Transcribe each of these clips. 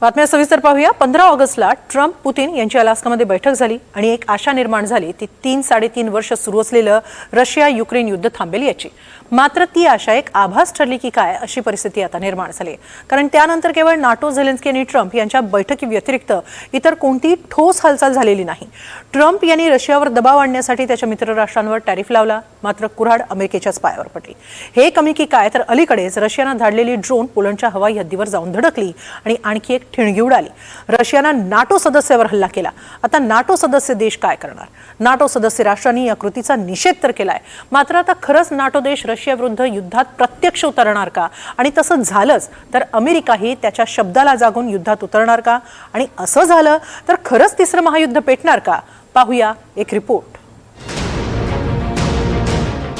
बातम्या सविस्तर पाहूया. पंधरा ऑगस्टला ट्रम्प पुतीन यांची अलास्कामध्ये बैठक झाली आणि एक आशा निर्माण झाली. ती तीन साडेतीन वर्ष सुरू असलेलं रशिया युक्रेन युद्ध थांबेल याची. मात्र ती आशा एक आभास ठरली की काय अशी परिस्थिती आता निर्माण झाली. कारण त्यानंतर केवळ नाटो झेलेन्स्की आणि ट्रम्प यांच्या बैठकी व्यतिरिक्त इतर कोणतीही ठोस हालचाल झालेली नाही. ट्रम्प यांनी रशियावर दबाव आणण्यासाठी त्याच्या मित्र राष्ट्रांवर टॅरिफ लावला मात्र कुऱ्हाड अमेरिकेच्याच पायावर पडली. हे कमी की काय तर अलीकडेच रशियानं धाडलेली ड्रोन पोलंडच्या हवाई हद्दीवर जाऊन धडकली आणि आणखी एक ठिणगी उडाली. रशियानं नाटो सदस्यावर हल्ला केला. आता नाटो सदस्य देश काय करणार? नाटो सदस्य राष्ट्रांनी या कृतीचा निषेध तर केलाय. मात्र आता खरंच नाटो देश रशियाविरुद्ध युद्धात प्रत्यक्ष उतरणार का? आणि तसं झालंच तर अमेरिकाही त्याच्या शब्दाला जागून युद्धात उतरणार का? आणि असं झालं तर खरंच तिसरं महायुद्ध पेटणार का? पाहूया एक रिपोर्ट.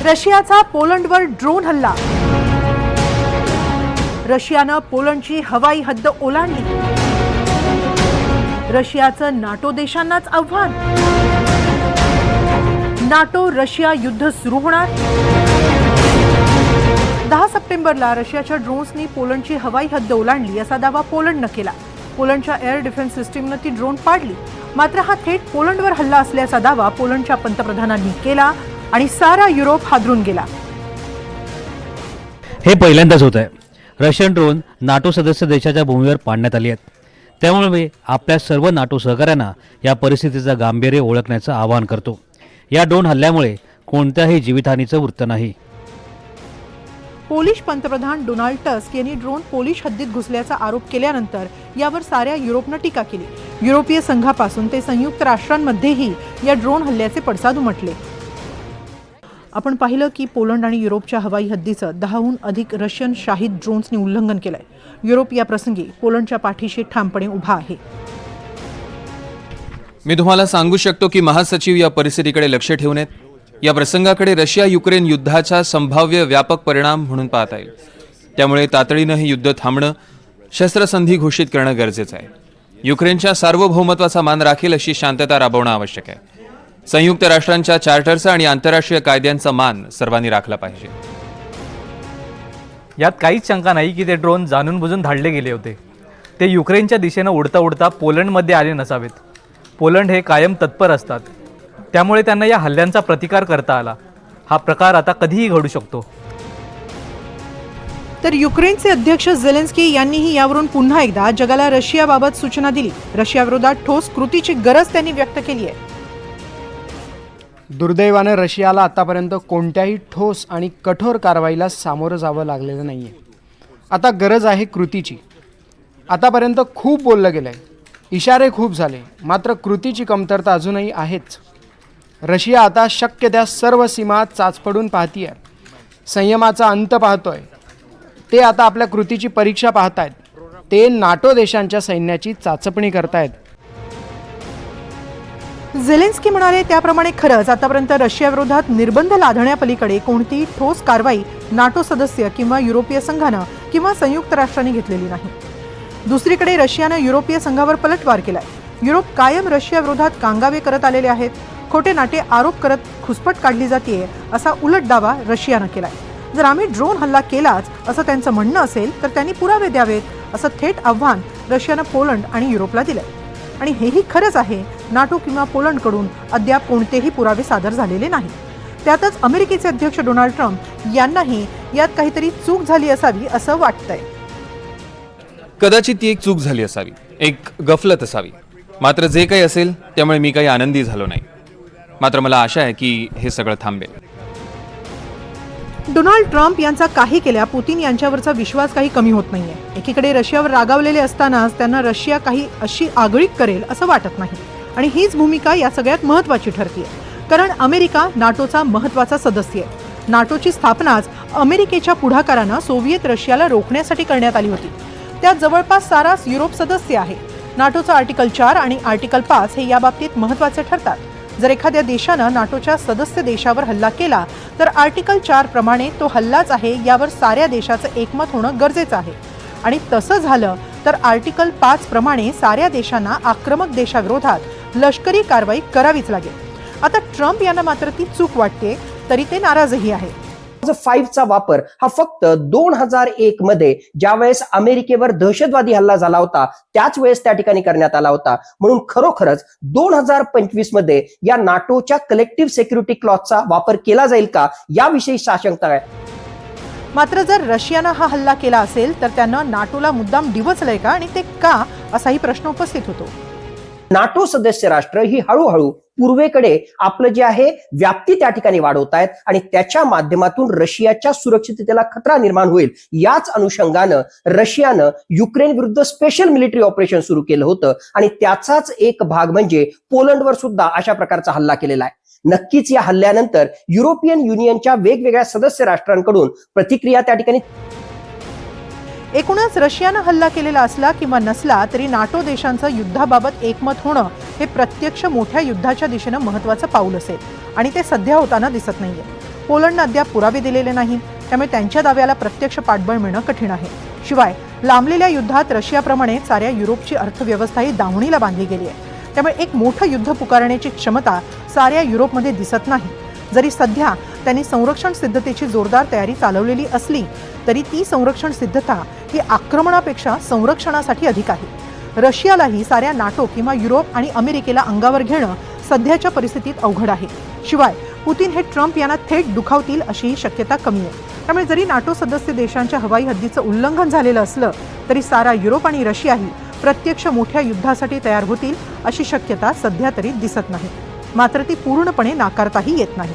रशियाचा पोलंडवर ड्रोन हल्ला. रशियानं पोलंडची हवाई हद्द ओलांडली. रशियाचं नाटो देशांनाच आव्हान. नाटो रशिया युद्ध सुरू होणार. दहा सप्टेंबरला रशियाच्या ड्रोन्सनी पोलंडची हवाई हद्द ओलांडली असा दावा पोलंडनं केला. पोलंडच्या एअर डिफेन्स सिस्टीमनं ती ड्रोन पाडली. मात्र हा थेट पोलंडवर हल्ला असल्याचा दावा पोलंडच्या पंतप्रधानांनी केला आणि सारा युरोप हादरून गेला. हे पहिल्यांदाच होत आहे रशियन ड्रोन नाटो सदस्य देशाच्या भूमीवर पाडण्यात आली आहेत. त्यामुळे आपल्या सर्व नाटो सहकाऱ्यांना या परिस्थितीचं गांभीर्य ओळखण्याचं आवाहन करतो. या ड्रोन हल्ल्यामुळे कोणत्याही जीवितहानीचं वृत्त नाही. पोलिश पंतप्रधान डोनाल्ड टस्क यांनी ड्रोन पोलिश हद्दीत घुसल्याचा आरोप केल्यानंतर यावर साऱ्या युरोपनं टीका केली. युरोपीय संघापासून ते संयुक्त राष्ट्रांमध्येही या ड्रोन हल्ल्याचे पडसाद उमटले. आपण पाहिलं की पोलंड आणि युरोपच्या हवाई हद्दीचं दहाहून अधिक रशियन शाहिद ड्रोन्सनी उल्लंघन केलंय. युरोप या प्रसंगी पोलंडच्या पाठीशी ठामपणे उभा आहे. मी तुम्हाला सांगू शकतो की महासचिव या परिस्थितीकडे लक्ष ठेवून आहेत. या प्रसंगाकडे रशिया युक्रेन युद्धाचा संभाव्य व्यापक परिणाम म्हणून पाहता येईल. त्यामुळे तातडीनं हे युद्ध थांबणं शस्त्रसंधी घोषित करणं गरजेचं आहे. युक्रेनच्या सार्वभौमत्वाचा मान राखेल अशी शांतता राबवणं आवश्यक आहे. संयुक्त राष्ट्रांच्या चार्टरचा आणि आंतरराष्ट्रीय कायद्यांचा मान सर्वांनी राखला पाहिजे. यात काहीच शंका नाही की ते ड्रोन जाणून बुजून धाडले गेले होते. ते युक्रेनच्या दिशेनं उडता उडता पोलंडमध्ये आले नसावेत. पोलंड हे कायम तत्पर असतात. त्यामुळे त्यांना या हल्ल्यांचा प्रतिकार करता आला. हा प्रकार आता कधीही घडू शकतो. तर युक्रेनचे अध्यक्ष झेलेन्स्की यांनीही यावरून पुन्हा एकदा जगाला रशियाबाबत सूचना दिली. रशियाविरोधात ठोस कृतीची गरज त्यांनी व्यक्त केली आहे. दुर्दैवानं रशियाला आतापर्यंत कोणत्याही ठोस आणि कठोर कारवाईला सामोरं जावं लागलेलं नाही आहे आता गरज आहे कृतीची. आतापर्यंत खूप बोललं गेलं आहे इशारे खूप झाले. मात्र कृतीची कमतरता अजूनही आहेच. रशिया आता शक्य त्या सर्व सीमा चाचपडून पाहतीये. संयमाचा अंत पाहतोय. ते आता आपल्या कृतीची परीक्षा पाहतायत. ते नाटो देशांच्या सैन्याची चाचपणी करतायत. झेलेन्स्की म्हणाले त्याप्रमाणे खरंच आतापर्यंत रशियाविरोधात निर्बंध लादण्यापलीकडे कोणतीही ठोस कारवाई नाटो सदस्य किंवा युरोपीय संघानं किंवा संयुक्त राष्ट्रांनी घेतलेली नाही. दुसरीकडे रशियानं युरोपीय संघावर पलटवार केलाय. युरोप कायम रशियाविरोधात कांगावे करत आलेले आहेत. खोटे नाटे आरोप करत खुसपट काढली जाते असा उलट दावा रशियानं केलाय. जर आम्ही ड्रोन हल्ला केलाच असं त्यांचं म्हणणं असेल तर त्यांनी पुरावे द्यावेत असं थेट आव्हान रशियानं पोलंड आणि युरोपला दिलंय. आणि हेही खरंच आहे नाटो किंवा पोलंडकडून अद्याप कोणतेही पुरावे सादर झालेले नाही त्यातच अमेरिकेचे अध्यक्ष डोनाल्ड ट्रम्प यांनाही यात काहीतरी चूक झाली असावी असं वाटतंय. कदाचित ती एक चूक झाली असावी एक गफलत असावी. मात्र जे काही असेल त्यामुळे मी काही आनंदी झालो नाही. मात्र मला आशा आहे की हे सगळं थांबेल. डोनाल्ड ट्रम्प यांचा काही केल्या पुतीन यांच्यावरचा विश्वास काही कमी होत नाहीये. एकीकडे रशियावर रागावलेले असतानाच त्यांना रशिया काही अशी आगळीक करेल असं वाटत नाही. आणि हीच भूमिका या सगळ्यात महत्वाची ठरते कारण अमेरिका नाटोचा महत्त्वाचा सदस्य आहे. नाटोची स्थापनाच अमेरिकेच्या पुढाकारानं सोव्हिएत रशियाला रोखण्यासाठी करण्यात आली होती. त्यात जवळपास सारास युरोप सदस्य आहे. नाटोचं आर्टिकल चार आणि आर्टिकल पाच हे याबाबतीत महत्त्वाचे ठरतात. जर एखाद्या देशानं नाटोच्या सदस्य देशावर हल्ला केला तर आर्टिकल चार प्रमाणे तो हल्लाच आहे यावर साऱ्या देशाचं एकमत होणं गरजेचं आहे. आणि तसं झालं तर आर्टिकल पाच प्रमाणे साऱ्या देशांना आक्रमक देशाविरोधात लष्करी कारवाई करावीच लागेल. आता ट्रम्प यांना मात्र ती चूक वाटते तरी ते नाराजही आहे. फाईव्हचा वापर हा फक्त दोन हजार एक मध्ये ज्यावेळेस अमेरिकेवर दहशतवादी हल्ला झाला होता त्याच वेळेस त्या ठिकाणी करण्यात आला होता. म्हणून खरोखरच दोन हजार पंचवीसमध्ये या नाटोच्या कलेक्टिव्ह सेक्युरिटी क्लॉथचा वापर केला जाईल का याविषयी साशंकता आहे. मात्र जर रशियानं हा हल्ला केला असेल तर त्यानं नाटोला मुद्दाम डिवचलंय का आणि ते का असाही प्रश्न उपस्थित होतो. नाटो सदस्य राष्ट्र ही हळूहळू पूर्वेकडे आपलं जे आहे व्याप्ती त्या ठिकाणी वाढवत आहेत आणि त्याच्या माध्यमातून रशियाच्या सुरक्षिततेला खतरा निर्माण होईल. याच अनुषंगानं रशियानं युक्रेन विरुद्ध स्पेशल मिलिटरी ऑपरेशन सुरू केलं होतं आणि त्याचाच एक भाग म्हणजे पोलंडवर सुद्धा अशा प्रकारचा हल्ला केलेला आहे. नक्कीच या हल्ल्यानंतर युरोपियन युनियनच्या वेगवेगळ्या सदस्य राष्ट्रांकडून प्रतिक्रिया त्या ठिकाणी एकूणच रशियानं हल्ला केलेला असला किंवा नसला तरी नाटो देशांचं युद्धाबाबत एकमत होणं हे प्रत्यक्ष मोठ्या युद्धाच्या दिशेनं महत्वाचं पाऊल असेल. आणि ते सध्या होताना दिसत नाहीये. पोलंडनं अद्याप पुरावे दिलेले नाही. त्यामुळे त्यांच्या दाव्याला प्रत्यक्ष पाठबळ मिळणं कठीण आहे. शिवाय लांबलेल्या युद्धात रशियाप्रमाणे साऱ्या युरोपची अर्थव्यवस्थाही दावणीला बांधली गेली आहे त्यामुळे एक मोठं युद्ध पुकारण्याची क्षमता साऱ्या युरोपमध्ये दिसत नाही. जरी सध्या त्यांनी संरक्षण सिद्धतेची जोरदार तयारी चालवलेली असली तरी ती संरक्षण सिद्धता ही आक्रमणापेक्षा संरक्षणासाठी अधिक आहे. रशियालाही साऱ्या नाटो किंवा युरोप आणि अमेरिकेला अंगावर घेणं सध्याच्या परिस्थितीत अवघड आहे. शिवाय पुतीन हे ट्रम्प यांना थेट दुखावतील अशीही शक्यता कमी आहे. त्यामुळे जरी नाटो सदस्य देशांच्या हवाई हद्दीचं उल्लंघन झालेलं असलं तरी सारा युरोप आणि रशियाही प्रत्यक्ष मोठ्या युद्धासाठी तयार होतील अशी शक्यता सध्या तरी दिसत नाही. मात्र ती पूर्णपणे नाकारताही येत नाही.